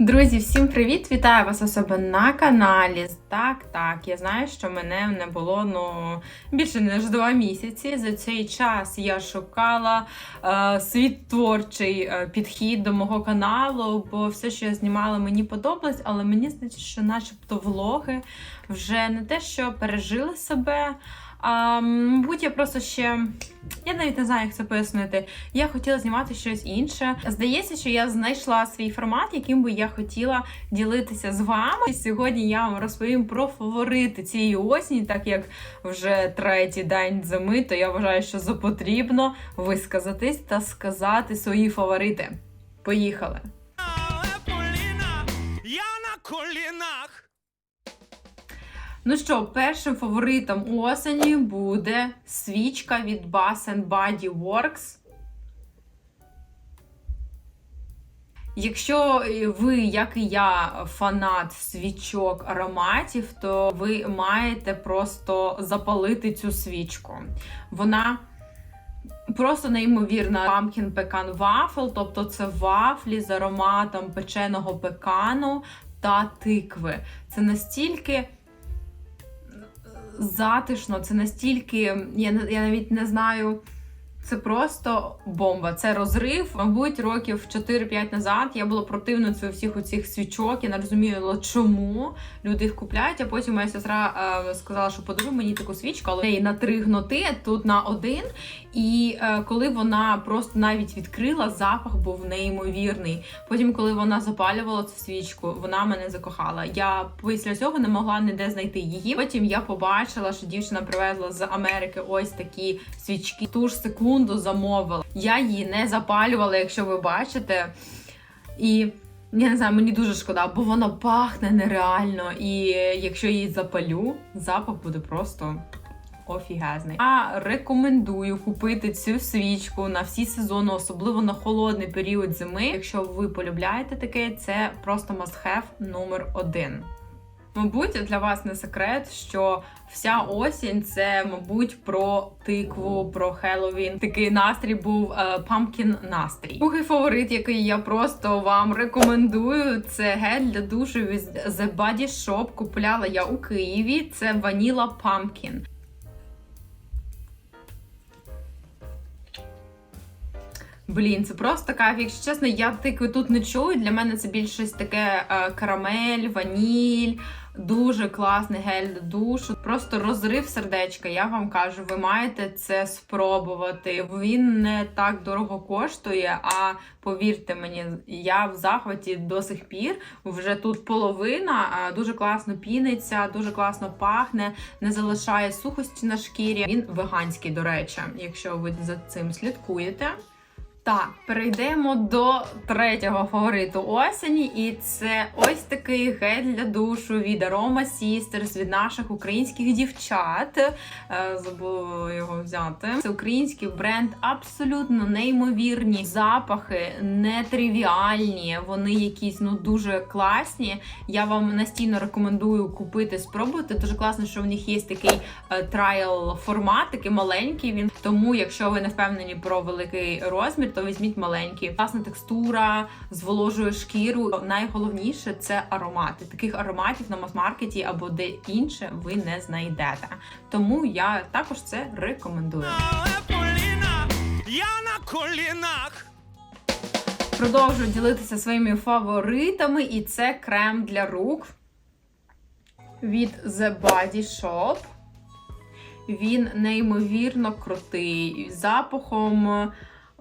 Друзі, всім привіт! Вітаю вас у себе на каналі. Так, так, я знаю, що мене не було ну більше ніж два місяці. За цей час я шукала е, свій творчий е, підхід до мого каналу, бо все, що я знімала, мені подобалось, але мені здається, що начебто влоги вже не те, що пережили себе. А, мабуть, я просто ще. Я навіть не знаю, як це пояснити. Я хотіла знімати щось інше. Здається, що я знайшла свій формат, яким би я хотіла ділитися з вами. І сьогодні я вам розповім про фаворити цієї осені, так як вже третій день зими, то я вважаю, що запотрібно висказатись та сказати свої фаворити. Поїхали! Я на колінах. Ну що, першим фаворитом осені буде свічка від Bath Body Works. Якщо ви, як і я, фанат свічок ароматів, то ви маєте просто запалити цю свічку. Вона просто неймовірна Pumpkin Pecan Waffle, тобто це вафлі з ароматом печеного пекану та тикви. Це настільки затишно, це настільки, я, я навіть не знаю. Це просто бомба, це розрив. Мабуть, років 4-5 назад я була противницею всіх оцих свічок. Я не розуміла, чому люди їх купляють. А потім моя сестра е, сказала, що подаруй мені таку свічку, але неї на три гноти, тут на один. І е, коли вона просто навіть відкрила, запах був неймовірний. Потім, коли вона запалювала цю свічку, вона мене закохала. Я після цього не могла ніде знайти її. Потім я побачила, що дівчина привезла з Америки ось такі свічки. Ту ж секунду замовила. Я її не запалювала, якщо ви бачите. І я не знаю, мені дуже шкода, бо воно пахне нереально. І якщо її запалю, запах буде просто. Офігезний. Я рекомендую купити цю свічку на всі сезони, особливо на холодний період зими. Якщо ви полюбляєте таке, це просто must-have номер один. Мабуть, для вас не секрет, що вся осінь це, мабуть, про тикву, про Хеллоуін. Такий настрій був е, памкін настрій. Другий фаворит, який я просто вам рекомендую, це гель для душу від The Body Shop. Купляла я у Києві. Це ваніла Pumpkin. Блін, це просто кайф. Якщо чесно, я тикви тут не чую. Для мене це більш щось таке е, карамель, ваніль. Дуже класний гель для душу. Просто розрив сердечка. Я вам кажу, ви маєте це спробувати. Він не так дорого коштує. А повірте мені, я в захваті до сих пір. Вже тут половина дуже класно піниться, дуже класно пахне, не залишає сухості на шкірі. Він веганський, до речі, якщо ви за цим слідкуєте. Так, перейдемо до третього фавориту осені, і це ось такий гель для душу від Aroma Sisters, від наших українських дівчат. Е, Забула його взяти. Це український бренд, абсолютно неймовірні запахи, нетривіальні. Вони якісь ну дуже класні. Я вам настійно рекомендую купити, спробувати. Дуже класно, що в них є такий е, трайл формат, такий маленький. Він тому, якщо ви не впевнені про великий розмір, то візьміть маленький. Класна текстура, зволожує шкіру. Найголовніше це аромати. Таких ароматів на мас-маркеті або де інше ви не знайдете. Тому я також це рекомендую. Я на колінах. Продовжую ділитися своїми фаворитами, і це крем для рук від The Body Shop. Він неймовірно крутий. Запахом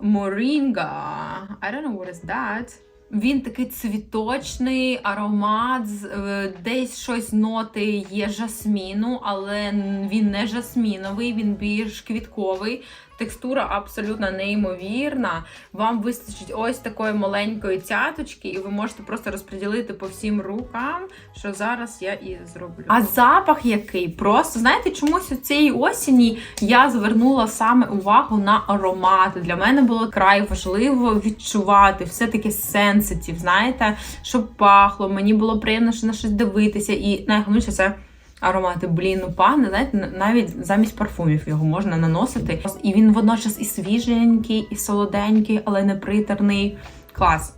морінга. I don't know what is that. Він такий цвіточний аромат, е, десь щось ноти є жасміну, але він не жасміновий, він більш квітковий. Текстура абсолютно неймовірна. Вам вистачить ось такої маленької цяточки, і ви можете просто розподілити по всім рукам, що зараз я і зроблю. А запах який? Просто знаєте, чомусь у цієї осені я звернула саме увагу на аромати. Для мене було край важливо відчувати все таки сенситив, знаєте, щоб пахло. Мені було приємно що на щось дивитися, і найголовніше це. Аромати, блін, пани, знаєте, навіть замість парфумів його можна наносити. І він водночас і свіженький, і солоденький, але не притерний. Клас.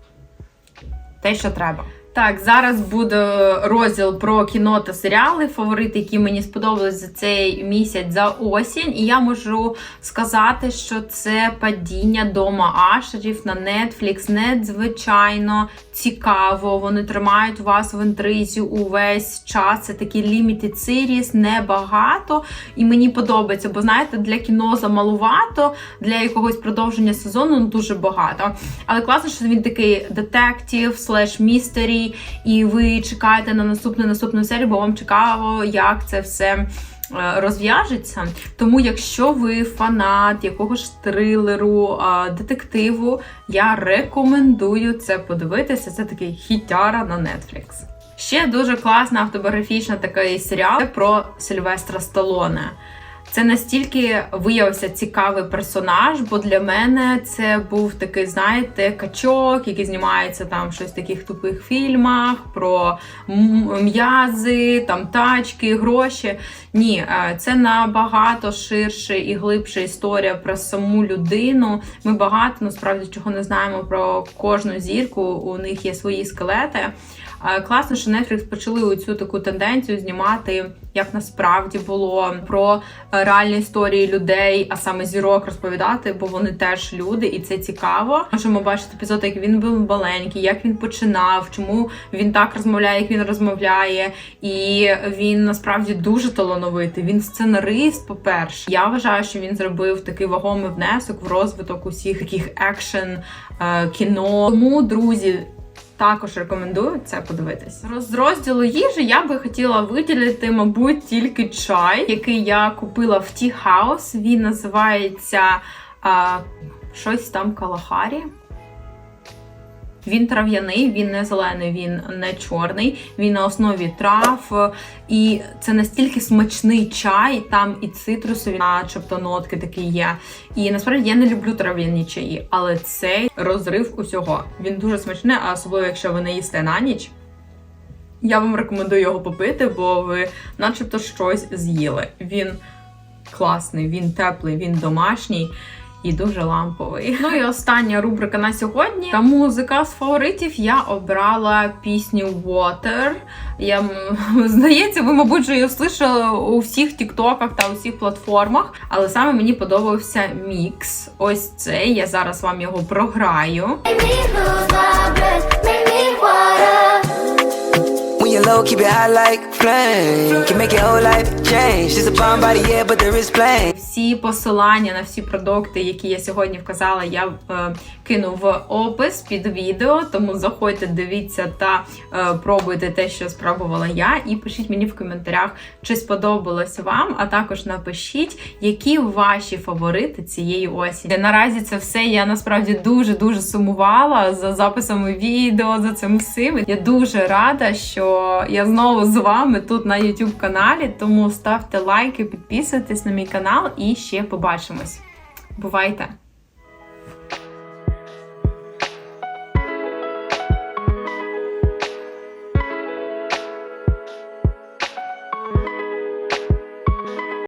Те, що треба. Так, зараз буде розділ про кіно та серіали, фаворити, які мені сподобались за цей місяць за осінь. І я можу сказати, що це падіння дома Ашерів на Netflix. Надзвичайно цікаво. Вони тримають вас в інтризі увесь час. Це такі limited series, небагато. І мені подобається, бо знаєте, для кіно замалувато, для якогось продовження сезону ну, дуже багато. Але класно, що він такий детектив, слеш містері, і ви чекаєте на наступну наступну серію, бо вам цікаво, як це все. е, Розв'яжеться, тому якщо ви фанат якогось трилеру, детективу, я рекомендую це подивитися. Це такий хітяра на Netflix. Ще дуже класна автобіографічна такий серіал про Сильвестра Сталоне. Це настільки виявився цікавий персонаж, бо для мене це був такий, знаєте, качок, який знімається там щось в таких тупих фільмах про м'язи, там тачки, гроші. Ні, е, це набагато ширша і глибша історія про саму людину. Ми багато насправді чого не знаємо про кожну зірку. У них є свої скелети. Е, Класно, що Netflix почали цю таку тенденцію знімати, як насправді було про е, реальні історії людей, а саме зірок розповідати, бо вони теж люди, і це цікаво. Можемо бачити епізод, як він був маленький, як він починав, чому він так розмовляє, як він розмовляє. І він насправді дуже талановитий. Він сценарист, по-перше. Я вважаю, що він зробив такий вагомий внесок в розвиток усіх таких екшен е, кіно. Тому, друзі. Також рекомендую це подивитись. З розділу їжі я би хотіла виділити, мабуть, тільки чай, який я купила в Ті Хаус. Він називається а, щось там Калахарі. Він трав'яний, він не зелений, він не чорний, він на основі трав. І це настільки смачний чай, там і цитрусові, начебто нотки такі є. І насправді я не люблю трав'яні чаї, але цей розрив усього. Він дуже смачний, а особливо, якщо ви не їсте на ніч. Я вам рекомендую його попити, бо ви начебто щось з'їли. Він класний, він теплий, він домашній. І дуже ламповий. Ну і остання рубрика на сьогодні. Та музика з фаворитів я обрала пісню Water. Я здається, ви, мабуть, вже її слышали у всіх тіктоках та усіх платформах. Але саме мені подобався мікс. Ось цей. Я зараз вам його програю. Water. Low, keep it high like flame. Can make your whole life change. She's a bomb body, yeah, but there is flame. Всі посилання на всі продукти, які я сьогодні вказала, я е, кину в опис під відео. Тому заходьте, дивіться та е, пробуйте те, що спробувала я. І пишіть мені в коментарях, чи сподобалось вам. А також напишіть, які ваші фаворити цієї осені. Наразі це все. Я насправді дуже дуже сумувала за записами відео, за цим всім. Я дуже рада, я знову з вами тут на YouTube каналі. Тому ставте лайки, підписуйтесь на мій канал і ще побачимось. Бувайте!